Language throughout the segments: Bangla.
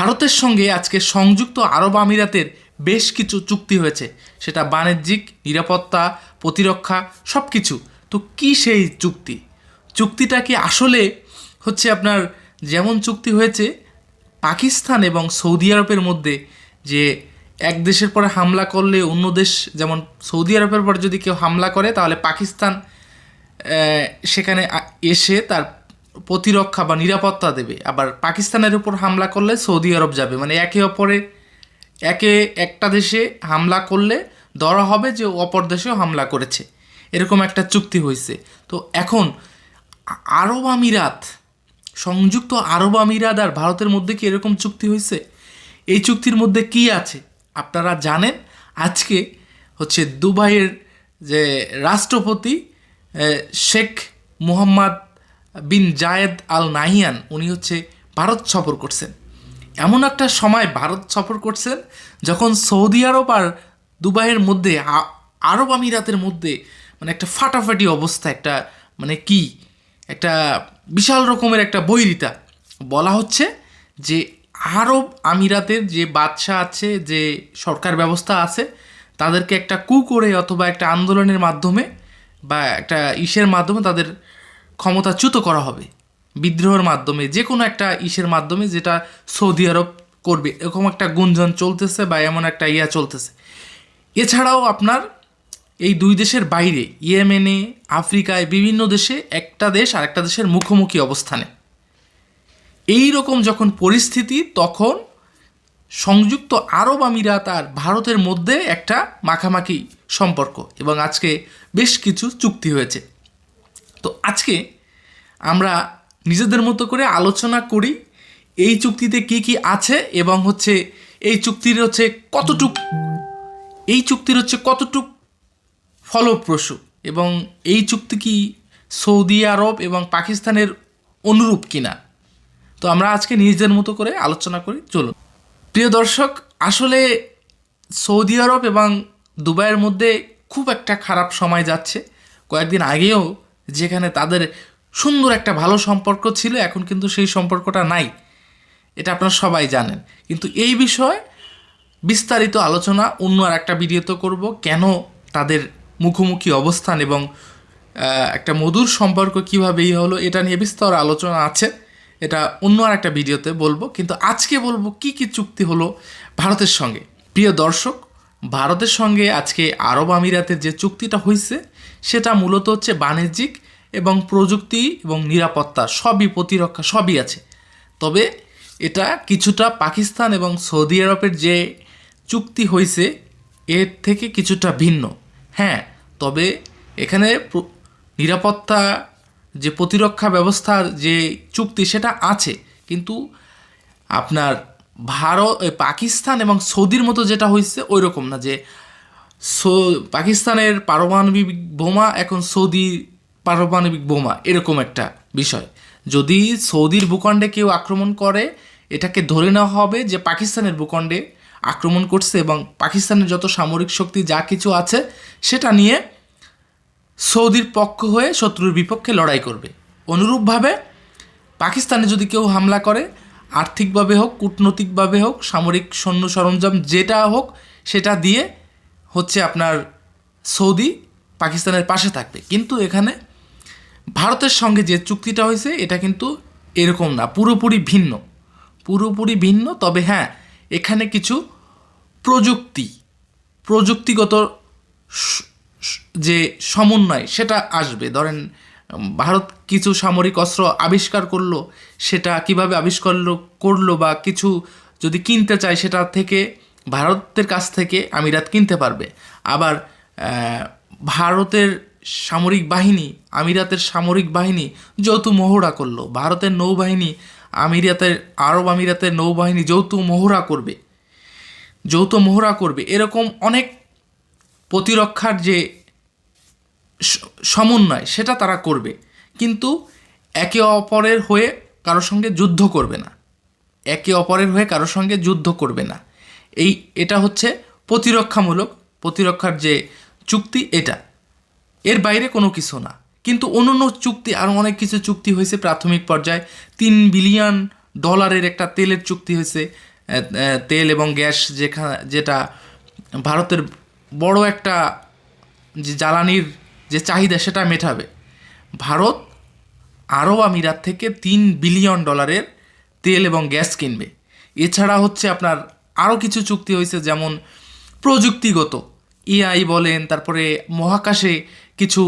ভারতের সঙ্গে আজকে সংযুক্ত আরব আমিরাতের বেশ কিছু চুক্তি হয়েছে। সেটা বাণিজ্যিক, নিরাপত্তা, প্রতিরক্ষা সব কিছু তো কী সেই চুক্তি? চুক্তিটা কি আসলে হচ্ছে আপনার যেমন চুক্তি হয়েছে, পাকিস্তান এবং সৌদি আরবের মধ্যে যে এক দেশের পরে হামলা করলে অন্য দেশ যেমন সৌদি আরবের পর যদি কেউ হামলা করে, তাহলে পাকিস্তান সেখানে এসে তার প্রতিরক্ষা বা নিরাপত্তা দেবে। আবার পাকিস্তানের উপর হামলা করলে সৌদি আরব যাবে। মানে একে অপরের একে একটা দেশে হামলা করলে ধরা হবে যে অপর দেশেও হামলা করেছে। এরকম একটা চুক্তি হয়েছে। তো এখন আরব আমিরাত, সংযুক্ত আরব আমিরাত আর ভারতের মধ্যে কি এরকম চুক্তি হয়েছে? এই চুক্তির মধ্যে কি আছে? আপনারা জানেন, আজকে হচ্ছে দুবাইয়ের যে রাষ্ট্রপতি শেখ মুহাম্মদ বিন জায়েদ আল নাহিয়ান উনি হচ্ছে ভারত সফর করছেন। এমন একটা সময় ভারত সফর করছেন যখন সৌদি আরব আর দুবাইয়ের মধ্যে আরব আমিরাতের মধ্যে মানে একটা ফাটাফাটি অবস্থা, একটা মানে কি, একটা বিশাল রকমের একটা বৈরিতা। বলা হচ্ছে যে আরব আমিরাতের যে বাদশাহ আছে, যে সরকার ব্যবস্থা আছে, তাদেরকে একটা কু করে অথবা একটা আন্দোলনের মাধ্যমে বা একটা ইসের মাধ্যমে তাদের ক্ষমতাচ্যুত করা হবে। বিদ্রোহের মাধ্যমে যে কোনো একটা ইসের মাধ্যমে যেটা সৌদি আরব করবে, এরকম একটা গুঞ্জন চলতেছে বা এমন একটা ইয়া চলতেছে। এছাড়াও আপনার এই দুই দেশের বাইরে, ইয়েমেনে, আফ্রিকায় বিভিন্ন দেশে একটা দেশ আর একটা দেশের মুখোমুখি অবস্থানে। এই রকম যখন পরিস্থিতি, তখন সংযুক্ত আরব আমিরাত আর ভারতের মধ্যে একটা মাখামাখি সম্পর্ক এবং আজকে বেশ কিছু চুক্তি হয়েছে। তো আজকে আমরা নিজেদের মতো করে আলোচনা করি এই চুক্তিতে কি কি আছে এবং হচ্ছে এই চুক্তির হচ্ছে কতটুক, এই চুক্তির হচ্ছে কতটুক ফলপ্রসূ এবং এই চুক্তি কি সৌদি আরব এবং পাকিস্তানের অনুরূপ কিনা? তো আমরা আজকে নিজেদের মতো করে আলোচনা করি, চলুন। প্রিয় দর্শক, আসলে সৌদি আরব এবং দুবাইয়ের মধ্যে খুব একটা খারাপ সময় যাচ্ছে। কয়েকদিন আগেও যেখানে তাদের সুন্দর একটা ভালো সম্পর্ক ছিল, এখন কিন্তু সেই সম্পর্কটা নাই। এটা আপনারা সবাই জানেন। কিন্তু এই বিষয়ে বিস্তারিত আলোচনা, অন্য আর একটা ভিডিওতে করব, কেন তাদের মুখোমুখি অবস্থান এবং একটা মধুর সম্পর্ক কীভাবে এই হলো, এটা নিয়ে বিস্তর আলোচনা আছে। এটা অন্য আর একটা ভিডিওতে বলব। কিন্তু আজকে বলব কি কি চুক্তি হলো ভারতের সঙ্গে। প্রিয় দর্শক, ভারতের সঙ্গে আজকে আরব আমিরাতের যে চুক্তিটা হয়েছে সেটা মূলত হচ্ছে বাণিজ্যিক এবং প্রযুক্তি এবং নিরাপত্তা সবই প্রতিরক্ষা, সবই আছে। তবে এটা কিছুটা পাকিস্তান এবং সৌদি আরবের যে চুক্তি হয়েছে এর থেকে কিছুটা ভিন্ন। হ্যাঁ তবে এখানে নিরাপত্তা যে প্রতিরক্ষা ব্যবস্থার যে চুক্তি সেটা আছে, কিন্তু আপনার ভারত পাকিস্তান এবং সৌদির মতো যেটা হয়েছে ওই রকম না যে সো, পাকিস্তানের পারমাণবিক বোমা, এখন সৌদি পারমাণবিক বোমা, এরকম একটা বিষয়। যদি সৌদির ভূখণ্ডে কেউ আক্রমণ করে, এটাকে ধরে নেওয়া হবে যে পাকিস্তানের ভূখণ্ডে আক্রমণ করছে এবং পাকিস্তানের যত সামরিক শক্তি যা কিছু আছে, সেটা নিয়ে সৌদির পক্ষ হয়ে শত্রুর বিপক্ষে লড়াই করবে। অনুরূপভাবে পাকিস্তানে যদি কেউ হামলা করে, আর্থিকভাবে হোক, কূটনৈতিকভাবে হোক, সামরিক সৈন্য সরঞ্জাম যেটা হোক, সেটা দিয়ে হচ্ছে আপনার সৌদি পাকিস্তানের পাশে থাকবে। কিন্তু এখানে ভারতের সঙ্গে যে চুক্তিটা হয়েছে, এটা কিন্তু এরকম না, পুরোপুরি ভিন্ন। পুরোপুরি ভিন্ন, তবে হ্যাঁ এখানে কিছু প্রযুক্তি, প্রযুক্তিগত যে সমন্বয়, সেটা আসবে। ধরেন ভারত কিছু সামরিক অস্ত্র আবিষ্কার করল, সেটা কীভাবে আবিষ্কার করল বা কিছু যদি কিনতে চায়, সেটা থেকে ভারতের কাছ থেকে আমিরাত কিনতে পারবে। আবার ভারতের সামরিক বাহিনী, আমিরাতের সামরিক বাহিনী যৌথ মহড়া করল। ভারতের নৌবাহিনী, আমিরাতের, আরব আমিরাতের নৌবাহিনী যৌথ মহড়া করবে। যৌথ মহড়া করবে। এরকম অনেক প্রতিরক্ষার যে সমন্বয়, সেটা তারা করবে। কিন্তু একে অপরের হয়ে কারোর সঙ্গে যুদ্ধ করবে না। একে অপরের হয়ে কারোর সঙ্গে যুদ্ধ করবে না। এই, এটা হচ্ছে প্রতিরক্ষামূলক, প্রতিরক্ষার যে চুক্তি এটা। এর বাইরে কোনো কিছু না। কিন্তু অন্যান্য চুক্তি আরও অনেক কিছু চুক্তি হয়েছে প্রাথমিক পর্যায়ে। তিন বিলিয়ন ডলারের একটা তেলের চুক্তি হয়েছে। তেল এবং গ্যাস যেখা, যেটা ভারতের বড় একটা যে জ্বালানির যে চাহিদা, সেটা মেটাবে। ভারত আরব আমিরাত থেকে তিন বিলিয়ন ডলারের তেল এবং গ্যাস কিনবে। এছাড়া হচ্ছে আপনার আরও কিছু চুক্তি হয়েছে, যেমন প্রযুক্তিগত। এআই বলেন, তারপরে মহাকাশে কিছু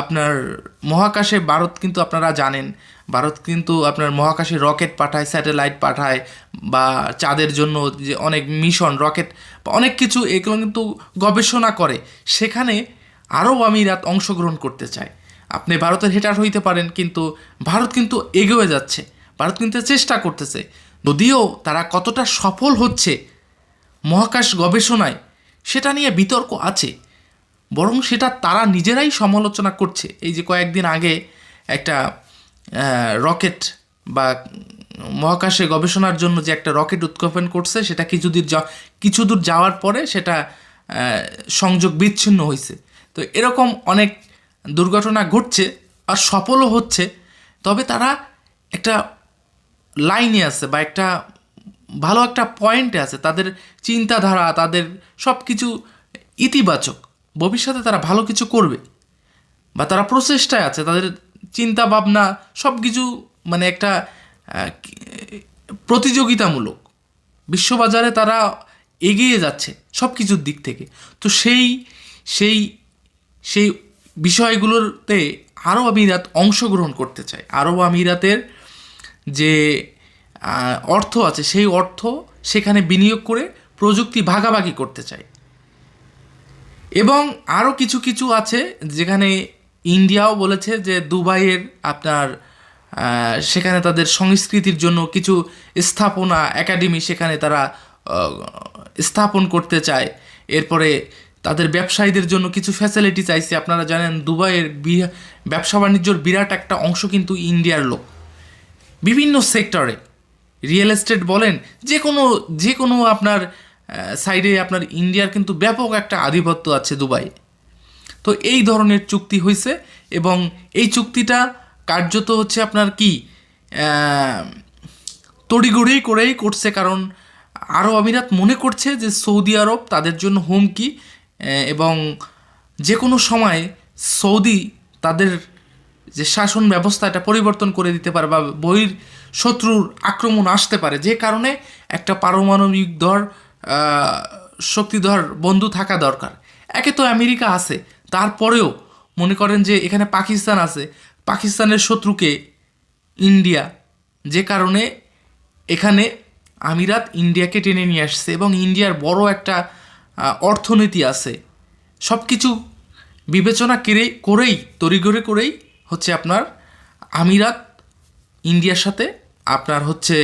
আপনার, মহাকাশে ভারত কিন্তু আপনারা জানেন। ভারত কিন্তু আপনার মহাকাশে রকেট পাঠায়, স্যাটেলাইট পাঠায়, বা চাঁদের জন্য যে অনেক মিশন, রকেট, অনেক কিছু এগুলো কিন্তু গবেষণা করে। সেখানে আরব আমিরাত অংশগ্রহণ করতে চায়। আপনি ভারতের হেটার হইতে পারেন, কিন্তু ভারত কিন্তু এগিয়ে যাচ্ছে। ভারত কিন্তু চেষ্টা করতেছে। যদিও তারা কতটা সফল হচ্ছে মহাকাশ গবেষণায় সেটা নিয়ে বিতর্ক আছে, বরং সেটা তারা নিজেরাই সমালোচনা করছে। এই যে কয়েকদিন আগে একটা রকেট বা মহাকাশে গবেষণার জন্য যে একটা রকেট উৎক্ষেপণ করছে, সেটা কিছু দূর যা কিছু দূর যাওয়ার পরে সেটা সংযোগ বিচ্ছিন্ন হয়েছে তো এরকম অনেক দুর্ঘটনা ঘটছে আর সফলও হচ্ছে, তবে তারা একটা লাইনে আছে বা একটা ভালো একটা পয়েন্টে আছে, তাদের চিন্তাধারা, তাদের সব কিছু ইতিবাচক। ভবিষ্যতে তারা ভালো কিছু করবে বা তারা প্রচেষ্টায় আছে, তাদের চিন্তা ভাবনা সব কিছু মানে একটা প্রতিযোগিতামূলক। বিশ্ববাজারে তারা এগিয়ে যাচ্ছে সব কিছুর দিক থেকে। তো সেই সেই সেই বিষয়গুলোতে আরব আমিরাত অংশগ্রহণ করতে চায়। আরব আমিরাতের যে অর্থ আছে, সেই অর্থ সেখানে বিনিয়োগ করে প্রযুক্তি ভাগাভাগি করতে চায়। এবং আরও কিছু কিছু আছে যেখানে ইন্ডিয়াও বলেছে যে দুবাইয়ের আপনার সেখানে তাদের সংস্কৃতির জন্য কিছু স্থাপনা, একাডেমি সেখানে তারা স্থাপন করতে চায়। এরপরে তাদের ব্যবসায়ীদের জন্য কিছু ফ্যাসিলিটি চাইছে। আপনারা জানেন দুবাইয়ের ব্যবসা বাণিজ্যর বিরাট একটা অংশ কিন্তু ইন্ডিয়ার লোক। বিভিন্ন সেক্টরে রিয়েল এস্টেট বলেন যে কোনো যে কোনো আপনার সাইডে আপনার ইন্ডিয়ার কিন্তু ব্যাপক একটা আধিপত্য আছে দুবাই। তো এই ধরনের চুক্তি হয়েছে এবং এই চুক্তিটা কার্যত হচ্ছে আপনার কি আহ, তড়িঘড়ি করেই করছে কারণ আরব আমিরাত মনে করছে যে সৌদি আরব তাদের জন্য হুমকি এবং যে কোনো সময় সৌদি তাদের যে শাসন ব্যবস্থা এটা পরিবর্তন করে দিতে পারে বা বহির শত্রুর আক্রমণ আসতে পারে। যে কারণে একটা পারমাণবিক ধর শক্তিধর বন্ধু থাকা দরকার। একে তো আমেরিকা আছে, তারপরেও মনে করেন যে এখানে পাকিস্তান আছে, পাকিস্তানের শত্রুকে ইন্ডিয়া, যে কারণে এখানে আমিরাত ইন্ডিয়াকে টেনে নিয়ে আসছে এবং ইন্ডিয়ার বড় একটা অর্থনীতি আছে। সব কিছু বিবেচনা করে করেই, তড়িঘড়ি করেই হচ্ছে আপনার আমিরাত ইন্ডিয়ার সাথে আপনার হচ্ছে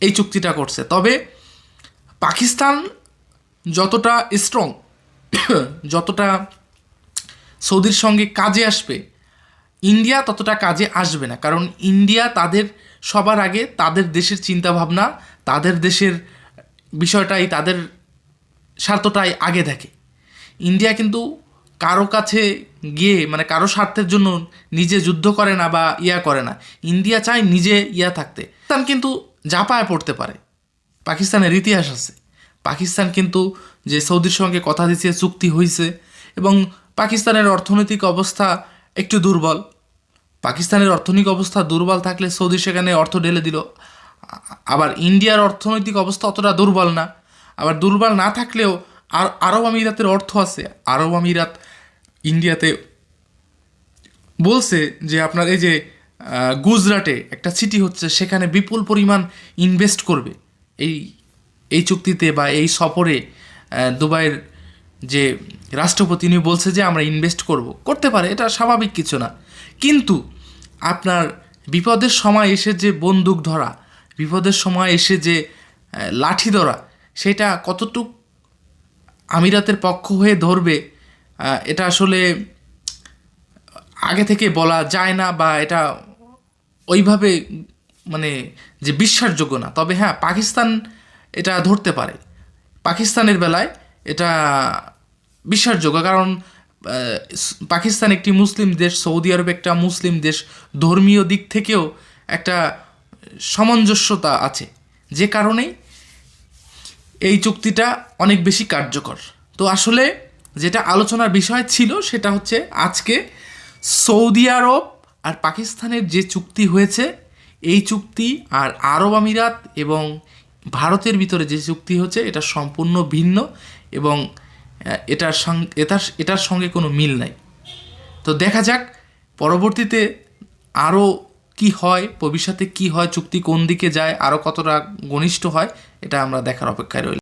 এই চুক্তিটা করছে। তবে পাকিস্তান যতটা স্ট্রং যতটা সৌদির সঙ্গে কাজে আসবে, ইন্ডিয়া ততটা কাজে আসবে না। কারণ ইন্ডিয়া তাদের সবার আগে তাদের দেশের চিন্তাভাবনা, তাদের দেশের বিষয়টাই, তাদের স্বার্থটাই আগে দেখে। ইন্ডিয়া কিন্তু কারও কাছে গিয়ে মানে কারও স্বার্থের জন্য নিজে যুদ্ধ করে না বা ইয়া করে না। ইন্ডিয়া চায় নিজে ইয়া থাকতে। পাকিস্তান কিন্তু জাপায় পড়তে পারে। পাকিস্তানের ইতিহাস আছে। পাকিস্তান কিন্তু যে সৌদির সঙ্গে কথা দিচ্ছে চুক্তি হয়েছে এবং পাকিস্তানের অর্থনৈতিক অবস্থা একটু দুর্বল। পাকিস্তানের অর্থনৈতিক অবস্থা দুর্বল থাকলে সৌদি সেখানে অর্থ ঢেলে দিল। আবার ইন্ডিয়ার অর্থনৈতিক অবস্থা অতটা দুর্বল না। আবার দুর্বল না থাকলেও আর আরব আমিরাতের অর্থ আছে। আরব আমিরাত ইন্ডিয়াতে বলছে যে আপনার এই যে গুজরাটে একটা সিটি হচ্ছে সেখানে বিপুল পরিমাণ ইনভেস্ট করবে। এই এই চুক্তিতে বা এই সফরে দুবাইয়ের যে রাষ্ট্রপতি উনি বলছে যে আমরা ইনভেস্ট করব। করতে পারে, এটা স্বাভাবিক কিছু না। কিন্তু আপনার বিপদের সময় এসে যে বন্দুক ধরা, বিপদের সময় এসে যে লাঠি ধরা, সেটা কতটুক আমিরাতের পক্ষ হয়ে ধরবে এটা আসলে আগে থেকে বলা যায় না বা এটা ওইভাবে মানে যে বিশ্বাসযোগ্য না। তবে হ্যাঁ পাকিস্তান এটা ধরতে পারে। পাকিস্তানের বেলায় এটা বিশ্বাসযোগ্য। কারণ পাকিস্তান একটি মুসলিম দেশ, সৌদি আরব একটা মুসলিম দেশ। ধর্মীয় দিক থেকেও একটা সামঞ্জস্যতা আছে। যে কারণেই এই চুক্তিটা অনেক বেশি কার্যকর। তো আসলে যেটা আলোচনার বিষয় ছিল সেটা হচ্ছে আজকে সৌদি আরব আর পাকিস্তানের যে চুক্তি হয়েছে, এই চুক্তি আর আরব আমিরাত এবং ভারতের ভিতরে যে চুক্তি হচ্ছে এটা সম্পূর্ণ ভিন্ন এবং এটার সঙ্গে এটার এটার সঙ্গে কোনো মিল নাই। তো দেখা যাক পরবর্তীতে আরও কি হয়, ভবিষ্যতে কি হয়, চুক্তি কোন দিকে যায় আরও কতটা ঘনিষ্ঠ হয়, এটা আমরা দেখার অপেক্ষায় রইলাম।